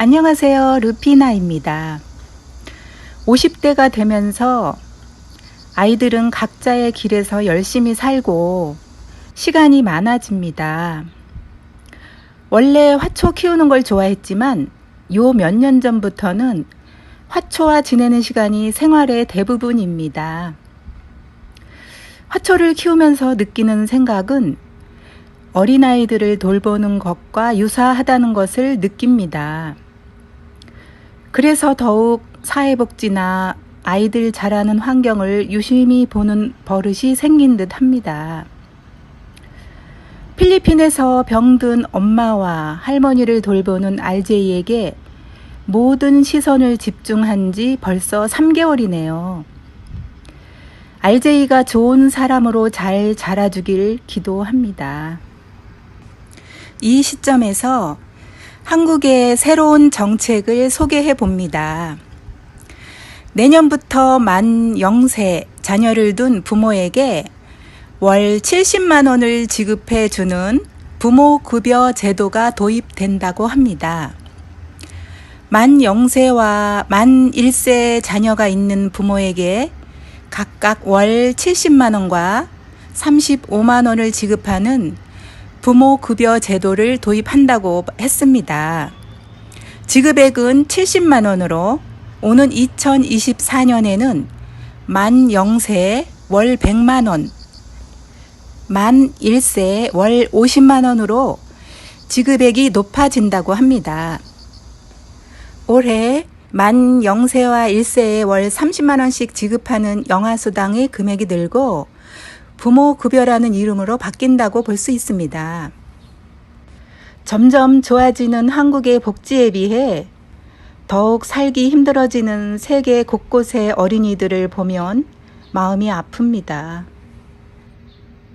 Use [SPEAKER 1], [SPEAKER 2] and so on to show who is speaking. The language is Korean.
[SPEAKER 1] 안녕하세요. 루피나입니다. 50대가 되면서 아이들은 각자의 길에서 열심히 살고 시간이 많아집니다. 원래 화초 키우는 걸 좋아했지만 요 몇 년 전부터는 화초와 지내는 시간이 생활의 대부분입니다. 화초를 키우면서 느끼는 생각은 어린아이들을 돌보는 것과 유사하다는 것을 느낍니다. 그래서 더욱 사회복지나 아이들 자라는 환경을 유심히 보는 버릇이 생긴 듯 합니다. 필리핀에서 병든 엄마와 할머니를 돌보는 RJ에게 모든 시선을 집중한 지 벌써 3개월이네요. RJ가 좋은 사람으로 잘 자라주길 기도합니다. 이 시점에서 한국의 새로운 정책을 소개해 봅니다. 내년부터 만 0세 자녀를 둔 부모에게 월 70만 원을 지급해 주는 부모 급여 제도가 도입된다고 합니다. 만 0세와 만 1세 자녀가 있는 부모에게 각각 월 70만 원과 35만 원을 지급하는 부모 급여 제도를 도입한다고 했습니다. 지급액은 70만 원으로 오는 2024년에는 만 0세 월 100만 원, 만 1세 월 50만 원으로 지급액이 높아진다고 합니다. 올해 만 0세와 1세에 월 30만 원씩 지급하는 영아수당의 금액이 늘고 부모 급여라는 이름으로 바뀐다고 볼 수 있습니다. 점점 좋아지는 한국의 복지에 비해 더욱 살기 힘들어지는 세계 곳곳의 어린이들을 보면 마음이 아픕니다.